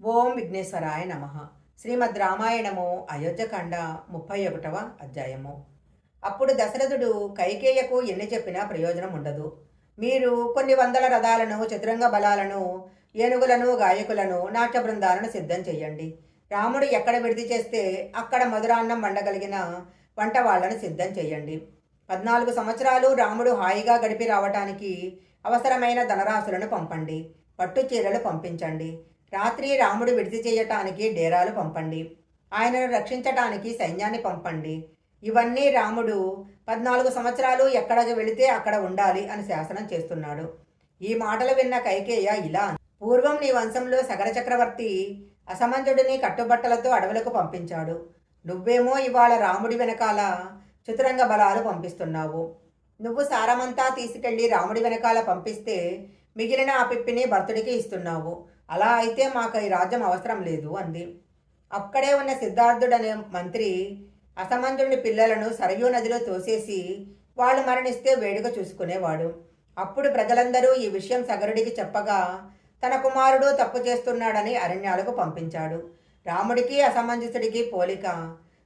ఓం విఘ్నేశ్వరాయ నమ. శ్రీమద్ రామాయణము అయోధ్యకాండ ముప్పై ఒకటవ అధ్యాయము. అప్పుడు దశరథుడు కైకేయకు ఎన్ని చెప్పినా ప్రయోజనం ఉండదు. మీరు కొన్ని వందల రథాలను చతురంగ బలాలను ఏనుగులను గాయకులను నాట్య బృందాలను సిద్ధం చేయండి. రాముడు ఎక్కడ విడిది చేస్తే అక్కడ మధురాన్నం వండగలిగిన వంట వాళ్ళను సిద్ధం చేయండి. పద్నాలుగు సంవత్సరాలు రాముడు హాయిగా గడిపి రావటానికి అవసరమైన ధనరాశులను పంపండి. పట్టు చీరలు పంపించండి. రాత్రి రాముడు విడిచి చేయటానికి డేరాలు పంపండి. ఆయనను రక్షించటానికి సైన్యాన్ని పంపండి. ఇవన్నీ రాముడు పద్నాలుగు సంవత్సరాలు ఎక్కడికి వెళితే అక్కడ ఉండాలి అని శాసనం చేస్తున్నాడు. ఈ మాటలు విన్న కైకేయ ఇలా పూర్వం నీ వంశంలో సగర చక్రవర్తి అసమంజుడిని కట్టుబట్టలతో అడవులకు పంపించాడు. నువ్వేమో ఇవాళ రాముడి వెనకాల చతురంగ బలాలు పంపిస్తున్నావు. నువ్వు సారమంతా తీసుకెళ్ళి రాముడి వెనకాల పంపిస్తే మిగిలిన ఆ పిప్పిని భర్తుడికి ఇస్తున్నావు. అలా అయితే మాకు ఈ రాజ్యం అవసరం లేదు అంది. అక్కడే ఉన్న సిద్ధార్థుడనే మంత్రి అసమంజుడిని పిల్లలను సరయూ నదిలో తోసేసి వాళ్ళు మరణిస్తే వేడుక చూసుకునేవాడు. అప్పుడు ప్రజలందరూ ఈ విషయం సగరుడికి చెప్పగా తన కుమారుడు తప్పు చేస్తున్నాడని అరణ్యాలకు పంపించాడు. రాముడికి అసమంజసుడికి పోలిక.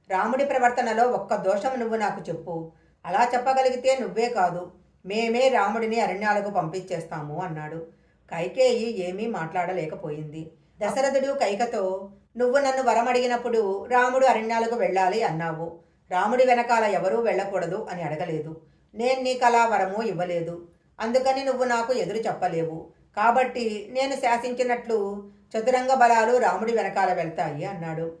రాముడి ప్రవర్తనలో ఒక్క దోషం నువ్వు నాకు చెప్పు. అలా చెప్పగలిగితే నువ్వే కాదు. మేమే రాముడిని అరణ్యాలకు పంపించేస్తాము అన్నాడు. కైకేయి ఏమీ మాట్లాడలేకపోయింది. దశరథుడు కైకతో నువ్వు నన్ను వరమడిగినప్పుడు రాముడు అరణ్యాలకు వెళ్ళాలి అన్నావు. రాముడి వెనకాల ఎవరూ వెళ్ళకూడదు అని అడగలేదు. నేను నీ కళా వరము ఇవ్వలేదు. అందుకని నువ్వు నాకు ఎదురు చెప్పలేవు. కాబట్టి నేను శాసించినట్లు చతురంగ బలాలు రాముడి వెనకాల వెళ్తాయి అన్నాడు.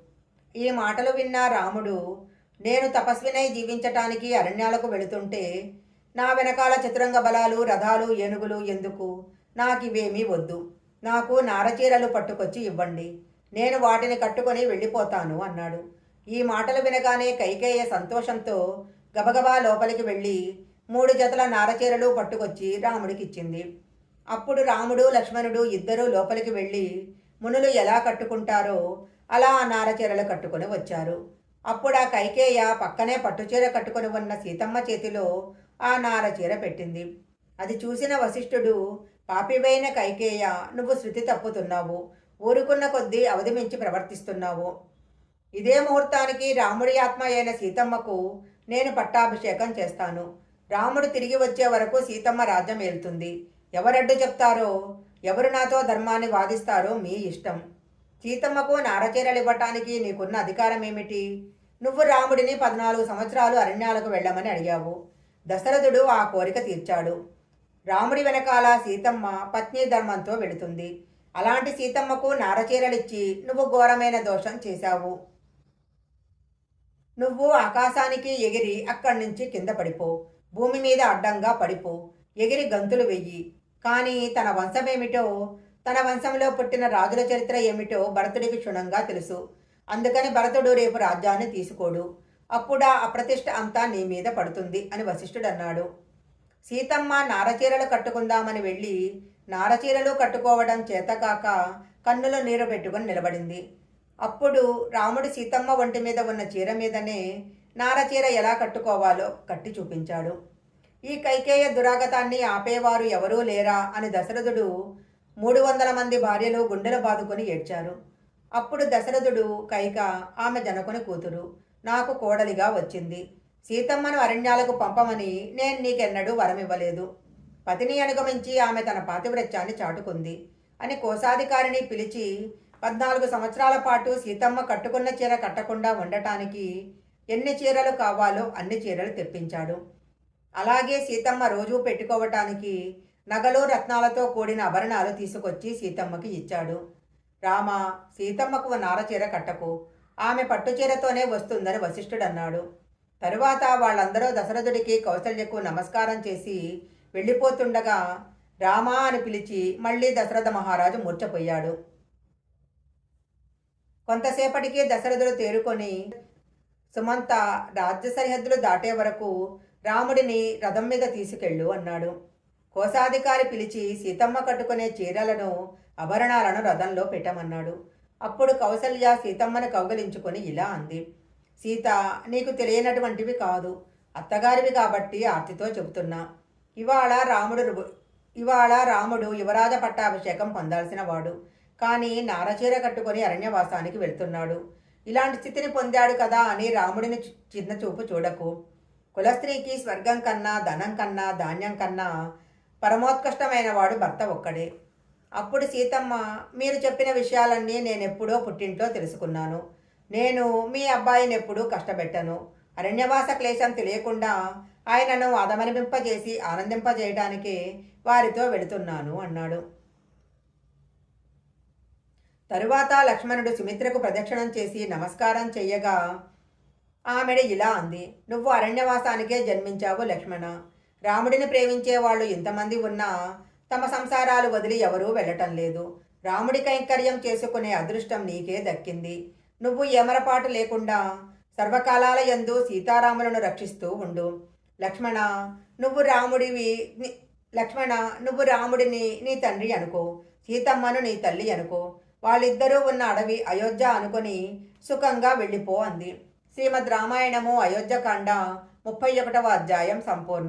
ఈ మాటలు విన్న రాముడు నేను తపస్వినై జీవించటానికి అరణ్యాలకు వెళుతుంటే నా వెనకాల చతురంగ బలాలు రథాలు ఏనుగులు ఎందుకు? నాకివేమీ వద్దు. నాకు నారచీరలు పట్టుకొచ్చి ఇవ్వండి. నేను వాటిని కట్టుకొని వెళ్ళిపోతాను అన్నాడు. ఈ మాటలు వినగానే కైకేయ సంతోషంతో గబగబా లోపలికి వెళ్ళి మూడు జతల నారచీరలు పట్టుకొచ్చి రాముడికిచ్చింది. అప్పుడు రాముడు లక్ష్మణుడు ఇద్దరూ లోపలికి వెళ్ళి మునులు ఎలా కట్టుకుంటారో అలా ఆ నారచీరలు కట్టుకొని వచ్చారు. అప్పుడు ఆ కైకేయ పక్కనే పట్టుచీర కట్టుకొని ఉన్న సీతమ్మ చేతిలో ఆ నారచీర పెట్టింది. అది చూసిన వశిష్ఠుడు పాపివైన కైకేయ నువ్వు శృతి తప్పుతున్నావు. ఊరుకున్న కొద్దీ అవధి మించి ప్రవర్తిస్తున్నావు. ఇదే ముహూర్తానికి రాముడి ఆత్మ అయిన సీతమ్మకు నేను పట్టాభిషేకం చేస్తాను. రాముడు తిరిగి వచ్చే వరకు సీతమ్మ రాజ్యం ఏలుతుంది. ఎవరడ్డు చెప్తారో ఎవరు నాతో ధర్మాన్ని వాదిస్తారో మీ ఇష్టం. సీతమ్మకు నారచీరలు ఇవ్వటానికి నీకున్న అధికారం ఏమిటి? నువ్వు రాముడిని పద్నాలుగు సంవత్సరాలు అరణ్యాలకు వెళ్ళమని అడిగావు. దశరథుడు ఆ కోరిక తీర్చాడు. రాముడి వెనకాల సీతమ్మ పత్ని ధర్మంతో వెడుతుంది అలాంటి సీతమ్మకు నారచీరలిచ్చి నువ్వు ఘోరమైన దోషం చేశావు. నువ్వు ఆకాశానికి ఎగిరి అక్కడి నుంచి కింద పడిపో. భూమి మీద అడ్డంగా పడిపో. ఎగిరి గంతులు వెయ్యి. కానీ తన వంశమేమిటో తన వంశంలో పుట్టిన రాజుల చరిత్ర ఏమిటో భరతుడికి క్షుణ్ణంగా తెలుసు. అందుకని భరతుడు రేపు రాజ్యాన్ని తీసుకోడు. అప్పుడా అప్రతిష్ట అంతా నీ మీద పడుతుంది అని వశిష్ఠుడు అన్నాడు సీతమ్మ నారచీరలు కట్టుకుందామని వెళ్ళి నారచీరలు కట్టుకోవడం చేతకాక కన్నులో నీరు పెట్టుకుని నిలబడింది. అప్పుడు రాముడు సీతమ్మ ఒంటి మీద ఉన్న చీర మీదనే నారచీర ఎలా కట్టుకోవాలో కట్టి చూపించాడు. ఈ కైకేయ దురాగతాన్ని ఆపేవారు ఎవరూ లేరా అని దశరథుడు మూడు వందల మంది భార్యలు గుండెలు బాదుకొని ఏడ్చారు. అప్పుడు దశరథుడు కైక ఆమె జనకుని కూతురు నాకు కోడలిగా వచ్చింది. సీతమ్మను అరణ్యాలకు పంపమని నేను నీకెన్నడూ వరమివ్వలేదు. పతిని అనుగమించి ఆమె తన పాతివ్రత్యాన్ని చాటుకుంది. అని కోశాధికారిని పిలిచి పద్నాలుగు సంవత్సరాల పాటు సీతమ్మ కట్టుకున్న చీర కట్టకుండా ఉండటానికి ఎన్ని చీరలు కావాలో అన్ని చీరలు తెప్పించాడు. అలాగే సీతమ్మ రోజూ పెట్టుకోవటానికి నగలు రత్నాలతో కూడిన ఆభరణాలు తీసుకొచ్చి సీతమ్మకి ఇచ్చాడు. రామ సీతమ్మకు నార చీర కట్టకు. ఆమె పట్టుచీరతోనే వస్తుందని వశిష్ఠుడన్నాడు. తరువాత వాళ్ళందరూ దశరథుడికి కౌసల్యకు నమస్కారం చేసి వెళ్ళిపోతుండగా రామా అని పిలిచి మళ్ళీ దశరథ మహారాజు మూర్చపోయాడు కొంతసేపటికి దశరథుడు తేరుకొని సుమంత రాజ్య సరిహద్దులు దాటే వరకు రాముడిని రథం మీద తీసుకెళ్ళు అన్నాడు. కోశాధికారి పిలిచి సీతమ్మ కట్టుకునే చీరలను ఆభరణాలను రథంలో పెట్టమన్నాడు. అప్పుడు కౌసల్య సీతమ్మను కౌగలించుకొని ఇలా అంది. సీత నీకు తెలియనటువంటివి కాదు. అత్తగారివి కాబట్టి ఆర్తితో చెబుతున్నా. ఇవాళ రాముడు రు- ఇవాళ రాముడు యువరాజ పట్టాభిషేకం పొందాల్సిన వాడు కానీ నారచీర కట్టుకొని అరణ్యవాసానికి వెళ్తున్నాడు. ఇలాంటి స్థితిని పొందాడు కదా అని రాముడిని చిన్న చూపు చూడకు. కులస్త్రీకి స్వర్గం కన్నా ధనం కన్నా ధాన్యం కన్నా పరమోత్కృష్టమైన వాడు భర్త ఒక్కడే. అప్పుడు సీతమ్మ మీరు చెప్పిన విషయాలన్నీ నేను ఎప్పుడో పుట్టింట్లో తెలుసుకున్నాను. నేను మీ అబ్బాయిని ఎప్పుడూ కష్టపెట్టను. అరణ్యవాస క్లేశం తెలియకుండా ఆయనను అదమనిపింపజేసి ఆనందింపజేయడానికి వారితో వెళుతున్నాను అన్నాడు. తరువాత లక్ష్మణుడు సుమిత్రకు ప్రదక్షిణం చేసి నమస్కారం చెయ్యగా ఆమెడ ఇలా అంది. నువ్వు అరణ్యవాసానికే జన్మించావు లక్ష్మణ. రాముడిని ప్రేమించే వాళ్ళు ఇంతమంది ఉన్నా తమ సంసారాలు వదిలి ఎవరూ వెళ్ళటం లేదు. రాముడి కైంకర్యం చేసుకునే అదృష్టం నీకే దక్కింది. నువ్వు ఏమరపాటు లేకుండా సర్వకాలాల యందు సీతారాములను రక్షిస్తూ ఉండు. లక్ష్మణ నువ్వు రాముడివి లక్ష్మణ నువ్వు రాముడిని నీ తండ్రి అనుకో. సీతమ్మను నీ తల్లి అనుకో. వాళ్ళిద్దరూ ఉన్న అడవి అయోధ్య అనుకొని సుఖంగా వెళ్ళిపో అంది. శ్రీమద్ రామాయణము అయోధ్యకాండ ముప్పై ఒకటవ అధ్యాయం సంపూర్ణ.